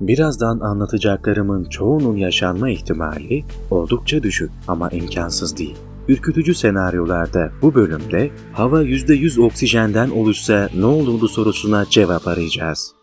Birazdan anlatacaklarımın çoğunun yaşanma ihtimali oldukça düşük ama imkansız değil. Ürkütücü senaryolarda bu bölümde hava %100 oksijenden oluşsa ne olurdu sorusuna cevap arayacağız.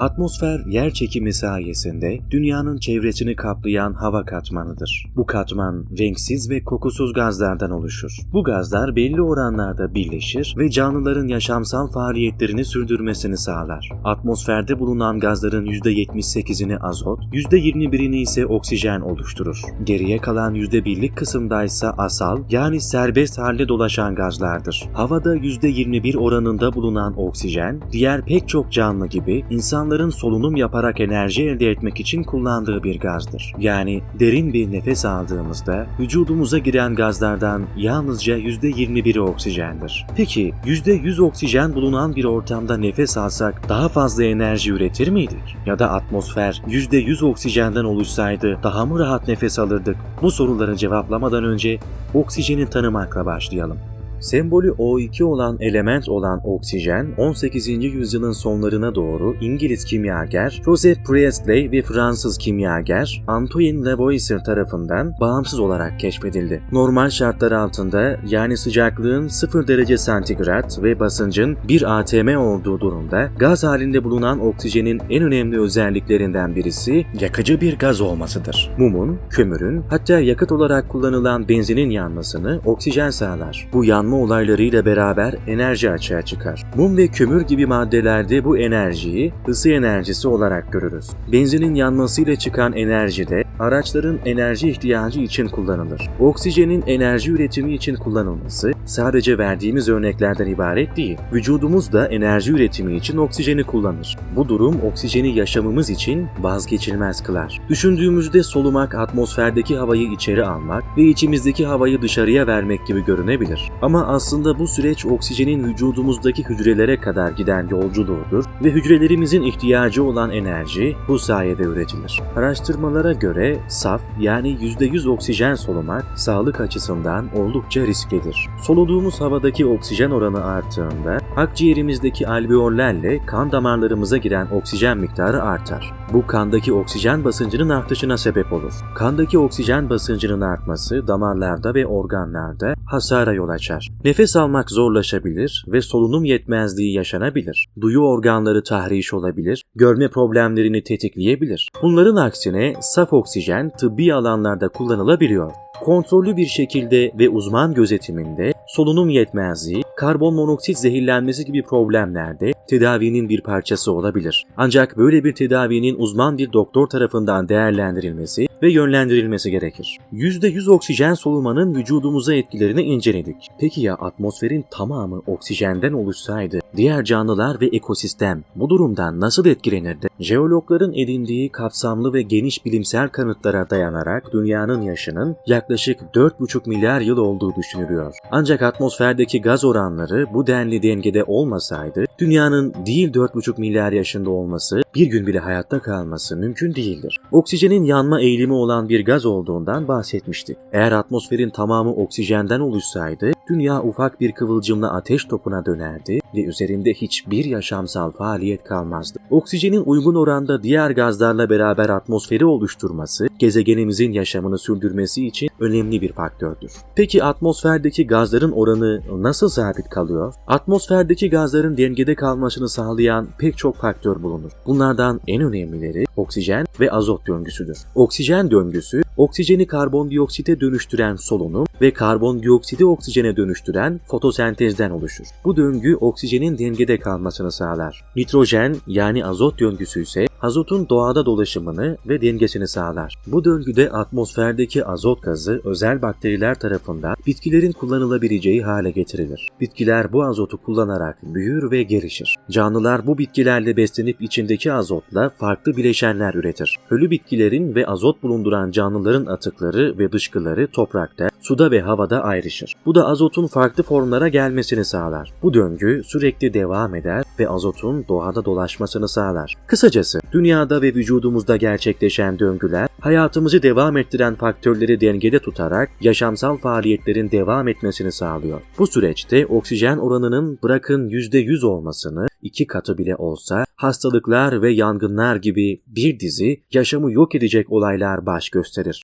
Atmosfer yer çekimi sayesinde dünyanın çevresini kaplayan hava katmanıdır. Bu katman renksiz ve kokusuz gazlardan oluşur. Bu gazlar belli oranlarda birleşir ve canlıların yaşamsal faaliyetlerini sürdürmesini sağlar. Atmosferde bulunan gazların %78'ini azot, %21'ini ise oksijen oluşturur. Geriye kalan %1'lik kısımdaysa asal yani serbest halde dolaşan gazlardır. Havada %21 oranında bulunan oksijen, diğer pek çok canlı gibi insan insanların solunum yaparak enerji elde etmek için kullandığı bir gazdır. Yani derin bir nefes aldığımızda vücudumuza giren gazlardan yalnızca %21'i oksijendir. Peki %100 oksijen bulunan bir ortamda nefes alsak daha fazla enerji üretir miydik? Ya da atmosfer %100 oksijenden oluşsaydı daha mı rahat nefes alırdık? Bu soruları cevaplamadan önce oksijeni tanımakla başlayalım. Sembolü O2 olan element olan oksijen 18. yüzyılın sonlarına doğru İngiliz kimyager Joseph Priestley ve Fransız kimyager Antoine Lavoisier tarafından bağımsız olarak keşfedildi. Normal şartlar altında yani sıcaklığın 0 derece santigrat ve basıncın 1 atm olduğu durumda gaz halinde bulunan oksijenin en önemli özelliklerinden birisi yakıcı bir gaz olmasıdır. Mumun, kömürün hatta yakıt olarak kullanılan benzinin yanmasını oksijen sağlar. Bu yanma yanma olaylarıyla beraber enerji açığa çıkar. Mum ve kömür gibi maddelerde bu enerjiyi ısı enerjisi olarak görürüz. Benzinin yanmasıyla çıkan enerji de araçların enerji ihtiyacı için kullanılır. Oksijenin enerji üretimi için kullanılması sadece verdiğimiz örneklerden ibaret değil. Vücudumuz da enerji üretimi için oksijeni kullanır. Bu durum oksijeni yaşamımız için vazgeçilmez kılar. Düşündüğümüzde solumak atmosferdeki havayı içeri almak ve içimizdeki havayı dışarıya vermek gibi görünebilir. Ama aslında bu süreç oksijenin vücudumuzdaki hücrelere kadar giden yolculuğudur ve hücrelerimizin ihtiyacı olan enerji bu sayede üretilir. Araştırmalara göre saf yani %100 oksijen solumak sağlık açısından oldukça risklidir. Soluduğumuz havadaki oksijen oranı arttığında akciğerimizdeki alveollerle kan damarlarımıza giren oksijen miktarı artar. Bu kandaki oksijen basıncının artışına sebep olur. Kandaki oksijen basıncının artması damarlarda ve organlarda hasara yol açar. Nefes almak zorlaşabilir ve solunum yetmezliği yaşanabilir. Duyu organları tahriş olabilir, görme problemlerini tetikleyebilir. Bunların aksine saf oksijen tıbbi alanlarda kullanılabiliyor. Kontrollü bir şekilde ve uzman gözetiminde solunum yetmezliği, karbon monoksit zehirlenmesi gibi problemlerde tedavinin bir parçası olabilir. Ancak böyle bir tedavinin uzman bir doktor tarafından değerlendirilmesi ve yönlendirilmesi gerekir. %100 oksijen solumanın vücudumuza etkilerini inceledik. Peki ya atmosferin tamamı oksijenden oluşsaydı diğer canlılar ve ekosistem bu durumdan nasıl etkilenirdi? Jeologların edindiği kapsamlı ve geniş bilimsel kanıtlara dayanarak dünyanın yaşının yaklaşık 4,5 milyar yıl olduğu düşünülüyor. Ancak atmosferdeki gaz oranları bu denli dengede olmasaydı dünyanın değil 4,5 milyar yaşında olması, bir gün bile hayatta kalması mümkün değildir. Oksijenin yanma eğilimi olan bir gaz olduğundan bahsetmiştik. Eğer atmosferin tamamı oksijenden oluşsaydı dünya ufak bir kıvılcımla ateş topuna dönerdi ve üzerinde hiçbir yaşamsal faaliyet kalmazdı. Oksijenin uygun oranda diğer gazlarla beraber atmosferi oluşturması, gezegenimizin yaşamını sürdürmesi için önemli bir faktördür. Peki atmosferdeki gazların oranı nasıl sabit kalıyor? Atmosferdeki gazların dengede kalmasını sağlayan pek çok faktör bulunur. Bunlardan en önemlileri oksijen ve azot döngüsüdür. Oksijen döngüsü, oksijeni karbondioksite dönüştüren solunum ve karbondioksidi oksijene dönüştüren fotosentezden oluşur. Bu döngü oksijenin dengede kalmasını sağlar. Nitrojen yani azot döngüsü ise azotun doğada dolaşımını ve dengesini sağlar. Bu döngüde atmosferdeki azot gazı özel bakteriler tarafından bitkilerin kullanılabileceği hale getirilir. Bitkiler bu azotu kullanarak büyür ve gelişir. Canlılar bu bitkilerle beslenip içindeki azotla farklı bileşenler üretir. Ölü bitkilerin ve azot bulunduran canlıların atıkları ve dışkıları toprakta, suda ve havada ayrışır. Bu da azotun farklı formlara gelmesini sağlar. Bu döngü sürekli devam eder ve azotun doğada dolaşmasını sağlar. Kısacası Dünyada ve vücudumuzda gerçekleşen döngüler, hayatımızı devam ettiren faktörleri dengede tutarak yaşamsal faaliyetlerin devam etmesini sağlıyor. Bu süreçte oksijen oranının bırakın %100 olmasını, iki katı bile olsa hastalıklar ve yangınlar gibi bir dizi yaşamı yok edecek olaylar baş gösterir.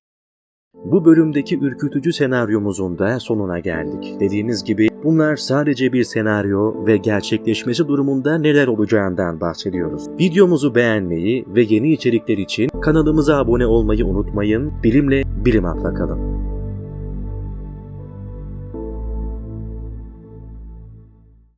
Bu bölümdeki ürkütücü senaryomuzun da sonuna geldik. Dediğimiz gibi bunlar sadece bir senaryo ve gerçekleşmesi durumunda neler olacağından bahsediyoruz. Videomuzu beğenmeyi ve yeni içerikler için kanalımıza abone olmayı unutmayın. Bilimle bilim atla kalın.